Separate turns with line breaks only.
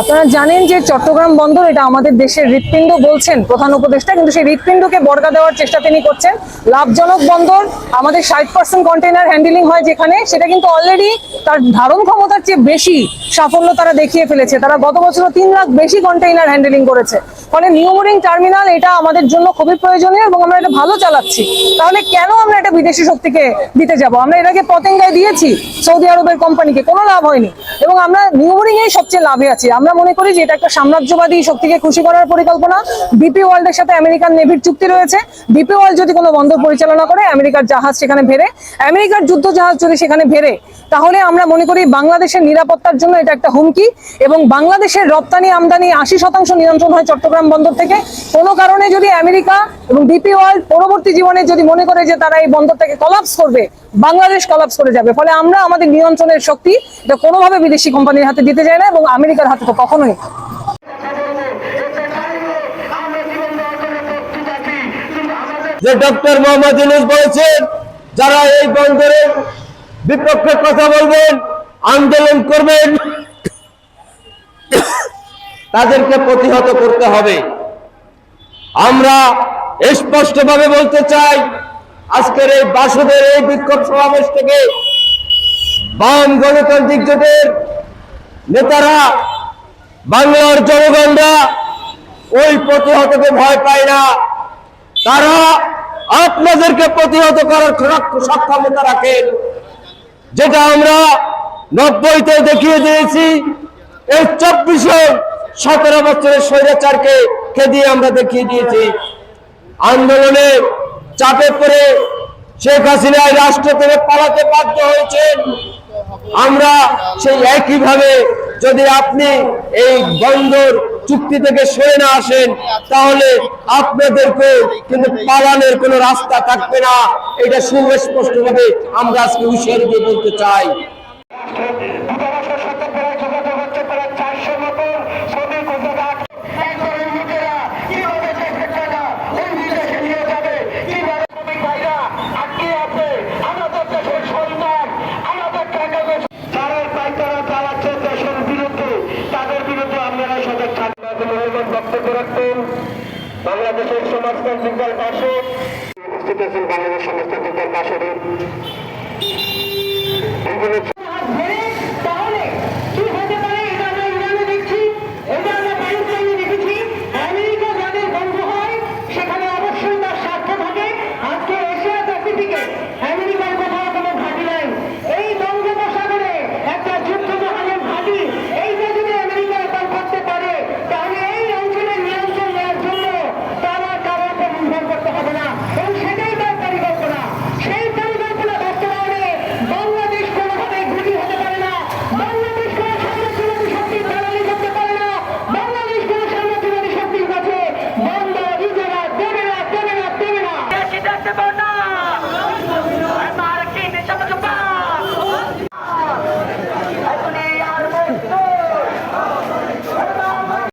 আপনারা জানেন যে চট্টগ্রাম বন্দর, এটা আমাদের দেশের হৃৎপিণ্ড বলছেন প্রধান উপদেষ্টা, কিন্তু সেই হৃৎপিণ্ডকে বর্গা দেওয়ার চেষ্টা তিনি করছেন। লাভজনক বন্দর, আমাদের ষাট পার্সেন্ট কন্টেনার হ্যান্ডেলিং হয় যেখানে, সেটা কিন্তু অলরেডি তার ধারণ ক্ষমতার চেয়ে বেশি সাফল্য তারা দেখিয়ে ফেলেছে। তারা গত বছর তিন লাখ বেশি কন্টেইনার হ্যান্ডেলিং করেছে। ফলে নিউমোরিং টার্মিনাল এটা আমাদের জন্য খুবই প্রয়োজনীয় এবং আমরা এটা ভালো চালাচ্ছি। তাহলে কেন আমরা এটা বিদেশি শক্তিকে দিতে যাব? আমরা আগে পতেঙ্গায় দিয়েছি, সৌদি আরবের কোম্পানিকে কোনো লাভ হয়নি। এবং আমরা নিউমোরিং এই সবচেয়ে লাভে আছি। আমরা মনে করি যে এটা একটা সাম্রাজ্যবাদী শক্তিকে খুশি করার পরিকল্পনা। বিপি ওয়ার্ল্ডের সাথে আমেরিকান নেভির চুক্তি রয়েছে। বিপি ওয়ার্ল্ড যদি কোনো বন্দর পরিচালনা করে, আমেরিকার জাহাজ সেখানে ভেড়ে, আমেরিকার যুদ্ধ জাহাজ যদি সেখানে ভেড়ে, তাহলে আমরা মনে করি বাংলাদেশের নিরাপত্তার জন্য এটা একটা হুমকি এবং বাংলাদেশের রপ্তানি আমদানি আশি শতাংশ নিয়ন্ত্রণ হয় চট্টগ্রাম বন্দর থেকে। কোনো কারণে যদি আমেরিকা এবং ডিপি ওয়ার্ল্ড পরবর্তী জীবনে যদি মনে করে যে তারা এই বন্দরটাকে কলাপস করবে বাংলাদেশ কলাপস করে যাবে। ফলে আমরা আমাদের নিয়ন্ত্রণের শক্তি এটা কোনোভাবে বিদেশি কোম্পানির হাতে দিতে চাই না এবং আমেরিকার হাতে তো কখনোই
যে ডক্টর মোহাম্মদ ইউনুস বলেছেন, যারা এই বন্দরের বিপক্ষে কথা বলবেন, আন্দোলন করবেন, তাদেরকে প্রতিহত করতে হবে। আমরা স্পষ্টভাবে বলতে চাই আজকের এই বাসদের এই বিক্ষোভ সমাবেশ থেকে বাম গণতান্ত্রিক জোটের নেতারা, বাংলার জনগণরা ওই প্রতিহতকে ভয় পায় না। তারা আপনাদেরকে প্রতিহত করার সক্ষম- সক্ষমতা রাখেন। যেটা আমরা নব্বইতে দেখিয়ে দিয়েছি, এই চব্বিশে সতেরো বছরের স্বৈরাচারকে খেদিয়ে আমরা দেখিয়ে দিয়েছি। আন্দোলনে চাপে পড়ে শেখ হাসিনায় রাষ্ট্র থেকে পালাতে বাধ্য হয়েছেন। আমরা সেই একইভাবে যদি আপনি এই বন্দর চুক্তি থেকে সরে না আসেন, তাহলে আপনাদেরকে কিন্তু পালানোর কোনো রাস্তা থাকবে না। এটা সুস্পষ্ট ভাবে আমরা আজকে হুঁশিয়ারি দিয়ে বলতে চাই।
বাংলাদেশের সমাজতান্ত্রিক দল পাশে উপস্থিত আছেন বাংলাদেশ সমাজতান্ত্রিক দল পাশে